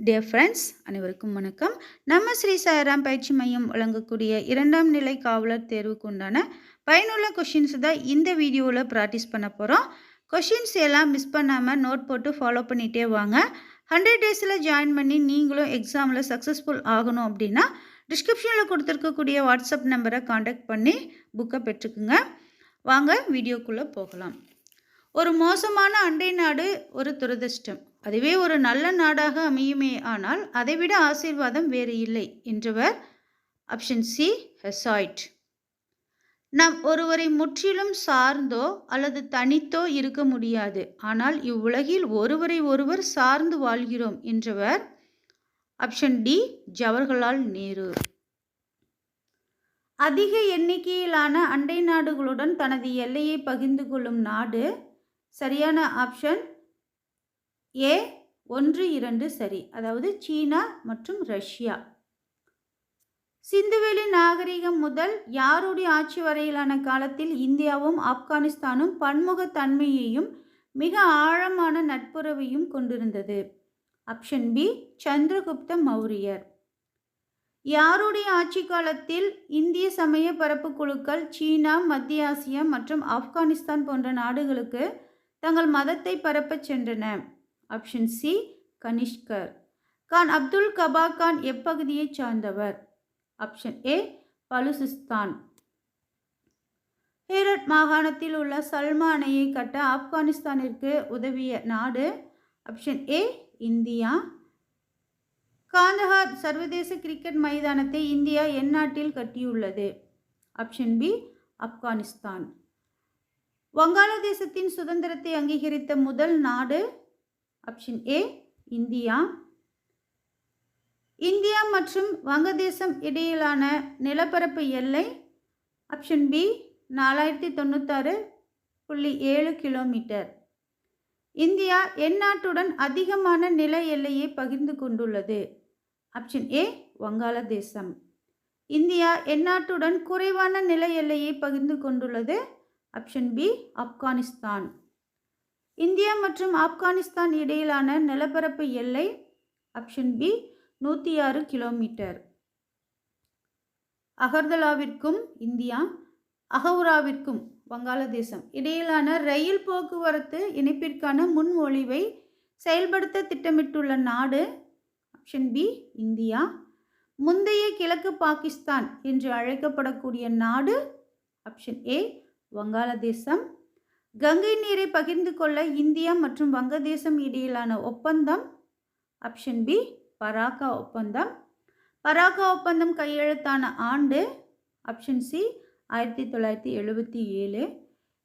Dear friends அனைவருக்கும் வணக்கம். நம்ம ஸ்ரீ சாயராம் பயிற்சி மையம் வழங்கக்கூடிய இரண்டாம் நிலை காவலர் தேர்வுக்கு உண்டான பயனுள்ள கொஷின்ஸ் தான் இந்த வீடியோவில் ப்ராக்டிஸ் பண்ண போகிறோம் கொஷின்ஸ் எல்லாம் மிஸ் பண்ணாமல் நோட் போட்டு ஃபாலோ பண்ணிகிட்டே வாங்க. ஹண்ட்ரட் டேஸில் ஜாயின் பண்ணி நீங்களும் எக்ஸாமில் சக்ஸஸ்ஃபுல் ஆகணும் அப்படின்னா டிஸ்கிரிப்ஷனில் கொடுத்துருக்கக்கூடிய வாட்ஸ்அப் நம்பரை காண்டாக்ட் பண்ணி புக்கை பெற்றுக்குங்க. வாங்க வீடியோக்குள்ளே போகலாம். ஒரு மோசமான அண்டை நாடு ஒரு துரதிர்ஷ்டம். அதுவே ஒரு நல்ல நாடாக அமையுமே ஆனால் அதைவிட ஆசீர்வாதம் வேறு இல்லை என்றவர் ஆப்ஷன் சி ஹெசாய்ட். நாம் ஒருவரை முற்றிலும் சார்ந்தோ அல்லது தனித்தோ இருக்க முடியாது. ஆனால் இவ்வுலகில் ஒருவரை ஒருவர் சார்ந்து வாழ்கிறோம் என்றவர் ஆப்ஷன் டி ஜவஹர்லால் நேரு. அதிக எண்ணிக்கையிலான அண்டை நாடுகளுடன் தனது எல்லையை பகிர்ந்து கொள்ளும் நாடு சரியான ஆப்ஷன் ஏ ஒன்று இரண்டு சரி. அதாவது சீனா மற்றும் ரஷ்யா. சிந்துவெளி நாகரிகம் முதல் யாருடைய ஆட்சி வரையிலான காலத்தில் இந்தியாவும் ஆப்கானிஸ்தானும் பன்முகத்தன்மையையும் மிக ஆழமான நட்புறவையும் கொண்டிருந்தது. ஆப்ஷன் பி சந்திரகுப்த மௌரியர். யாருடைய ஆட்சி காலத்தில் இந்திய சமய பரப்பு குழுக்கள் சீனா மத்திய ஆசியா மற்றும் ஆப்கானிஸ்தான் போன்ற நாடுகளுக்கு தங்கள் மதத்தை பரப்பச் சென்றன? ஆப்ஷன் சி கனிஷ்கர் கான் அப்துல் கபா கான் எப்பகுதியைச் சார்ந்தவர்? ஆப்ஷன் ஏ பலுசிஸ்தான் ஹேரட் மாகாணத்தில் உள்ள சல்மா அணையை கட்ட ஆப்கானிஸ்தானிற்கு உதவிய நாடு? Option A India. காந்தஹார் சர்வதேச கிரிக்கெட் மைதானத்தை இந்தியா எந்நாட்டில் கட்டியுள்ளது. Option B Afghanistan. வங்காளதேசத்தின் சுதந்திரத்தை அங்கீகரித்த முதல் நாடு? Option A India. இந்தியா மற்றும் வங்கதேசம் இடையிலான நிலப்பரப்பு எல்லை. ஆப்ஷன் பி நாலாயிரத்தி தொண்ணூத்தாறு புள்ளி ஏழு கிலோமீட்டர். இந்தியா எந்நாட்டுடன் அதிகமான நில எல்லையை பகிர்ந்து கொண்டுள்ளது. Option A Vangaladesam. இந்தியா எந்நாட்டுடன் குறைவான நில எல்லையை பகிர்ந்து கொண்டுள்ளது. Option B Afghanistan. இந்தியா மற்றும் ஆப்கானிஸ்தான் இடையிலான நிலப்பரப்பு எல்லை ஆப்ஷன் பி நூற்றி ஆறு கிலோமீட்டர் அகர்தலாவிற்கும் இந்தியா அகவுராவிற்கும் வங்காளதேசம் இடையிலான ரயில் போக்குவரத்து இணைப்பிற்கான முன்மொழிவை செயல்படுத்த திட்டமிட்டுள்ள நாடு ஆப்ஷன் பி இந்தியா. முந்தைய கிழக்கு பாகிஸ்தான் என்று அழைக்கப்படக்கூடிய நாடு ஆப்ஷன் ஏ வங்காளதேசம். கங்கை நீரை பகிர்ந்து கொள்ள இந்தியா மற்றும் வங்கதேசம் இடையிலான ஒப்பந்தம். ஆப்ஷன் பி பராக்கா ஒப்பந்தம். பராக்கா ஒப்பந்தம் கையெழுத்தான ஆண்டு. ஆப்ஷன் சி ஆயிரத்தி தொள்ளாயிரத்தி எழுபத்தி ஏழு.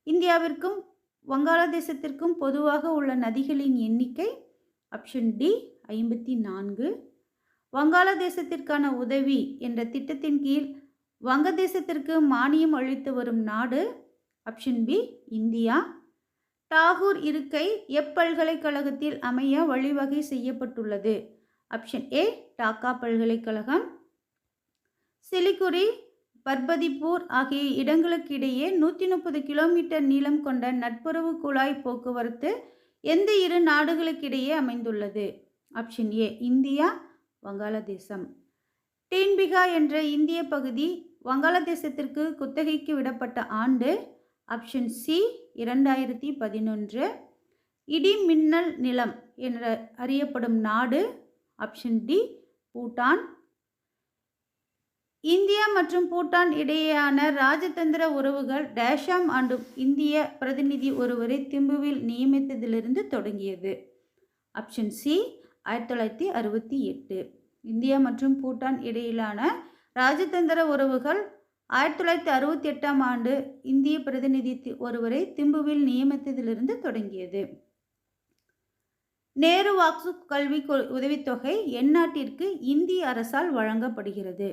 இந்தியாவிற்கும் வங்காளதேசத்திற்கும் பொதுவாக உள்ள நதிகளின் எண்ணிக்கை. ஆப்ஷன் டி ஐம்பத்தி நான்கு. வங்காளதேசத்திற்கான உதவி என்ற திட்டத்தின் கீழ் வங்கதேசத்திற்கு மானியம் அளித்து வரும் நாடு. Option B India. டாகூர் இருக்கை எப்பல்கலைக்கழகத்தில் அமைய வழிவகை செய்யப்பட்டுள்ளது. ஆப்ஷன் ஏ டாக்கா பல்கலைக்கழகம். சிலிகுரி பர்பதிப்பூர் ஆகிய இடங்களுக்கு இடையே நூற்றி முப்பது கிலோமீட்டர் நீளம் கொண்ட நட்புறவு குழாய் போக்குவரத்து எந்த இரு நாடுகளுக்கிடையே அமைந்துள்ளது? ஆப்ஷன் ஏ இந்தியா வங்காளதேசம். டீன்பிகா என்ற இந்திய பகுதி வங்காளதேசத்திற்கு குத்தகைக்கு விடப்பட்ட ஆண்டு ஆப்ஷன் சி இரண்டாயிரத்தி பதினொன்று. இடி மின்னல் நிலம் என்ற அறியப்படும் நாடு. Option D Bhutan. இந்தியா மற்றும் பூட்டான் இடையேயான ராஜதந்திர உறவுகள் டேஷாம் ஆண்டு இந்திய பிரதிநிதி ஒருவரை திம்புவில் நியமித்ததிலிருந்து தொடங்கியது. ஆப்ஷன் சி ஆயிரத்தி தொள்ளாயிரத்தி அறுபத்தி எட்டு. இந்தியா மற்றும் பூட்டான் இடையிலான ராஜதந்திர உறவுகள் ஆயிரத்தி தொள்ளாயிரத்தி அறுபத்தி எட்டாம் ஆண்டு இந்திய பிரதிநிதி ஒருவரை திம்புவில் நியமித்ததிலிருந்து தொடங்கியது. நேரு வாக்சு கல்வி உதவித்தொகை எந்நாட்டிற்கு இந்திய அரசால் வழங்கப்படுகிறது.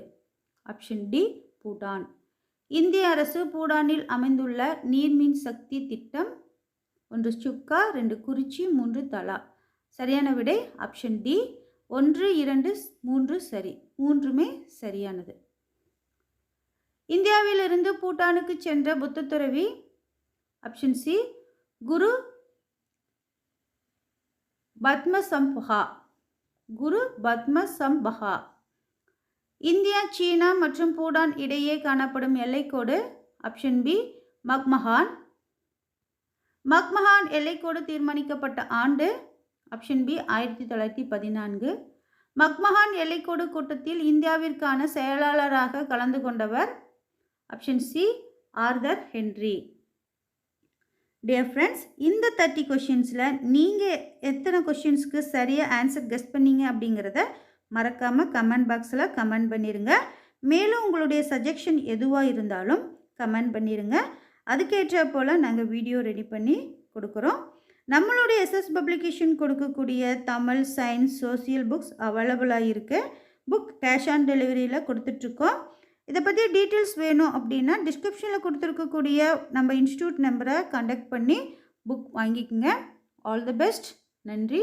ஆப்ஷன் டி பூட்டான் இந்திய அரசு பூடானில் அமைந்துள்ள நீர்மின் சக்தி திட்டம் ஒன்று சுக்கா ரெண்டு குறிச்சி மூன்று தலா. சரியான விடை ஆப்ஷன் டி ஒன்று இரண்டு மூன்று சரி மூன்றுமே சரியானது. இந்தியாவிலிருந்து பூட்டானுக்கு சென்ற புத்த துறவி option C Guru Padmasambhava. Guru Padmasambhava India சீனா மற்றும் பூடான் இடையே காணப்படும் எல்லைக்கோடு ஆப்ஷன் பி மக்மஹான். மக்மஹான் எல்லைக்கோடு தீர்மானிக்கப்பட்ட ஆண்டு ஆப்ஷன் பி ஆயிரத்தி தொள்ளாயிரத்தி பதினான்கு. மக்மஹான் எல்லைக்கோடு கூட்டத்தில் இந்தியாவிற்கான செயலாளராக கலந்து கொண்டவர் option C Arthur Henry dear friends இந்த தேர்ட்டி கொஷின்ஸில் நீங்கள் எத்தனை கொஷின்ஸ்க்கு சரியாக ஆன்சர் கெஸ் பண்ணீங்க அப்படிங்கிறத மறக்காமல் கமெண்ட் பாக்ஸில் கமெண்ட் பண்ணிடுங்க மேலும் உங்களுடைய சஜஷன் எதுவாக இருந்தாலும் கமெண்ட் பண்ணிடுங்க அதுக்கேற்ற போல் நாங்கள் வீடியோ ரெடி பண்ணி கொடுக்குறோம். நம்மளுடைய எஸ்எஸ் பப்ளிகேஷன் கொடுக்கக்கூடிய தமிழ் சயின்ஸ் சோசியல் புக்ஸ் அவைலபிளாக இருக்குது புக் கேஷ் ஆன் டெலிவரியில் கொடுத்துட்ருக்கோம் இதை பற்றி டீட்டெயில்ஸ் வேணும் அப்படின்னா டிஸ்கிரிப்ஷனில் கொடுத்துருக்கக்கூடிய நம்ம இன்ஸ்டியூட் நம்பரை கண்டக்ட் பண்ணி புக் வாங்கிக்கோங்க. ஆல் தி பெஸ்ட் நன்றி.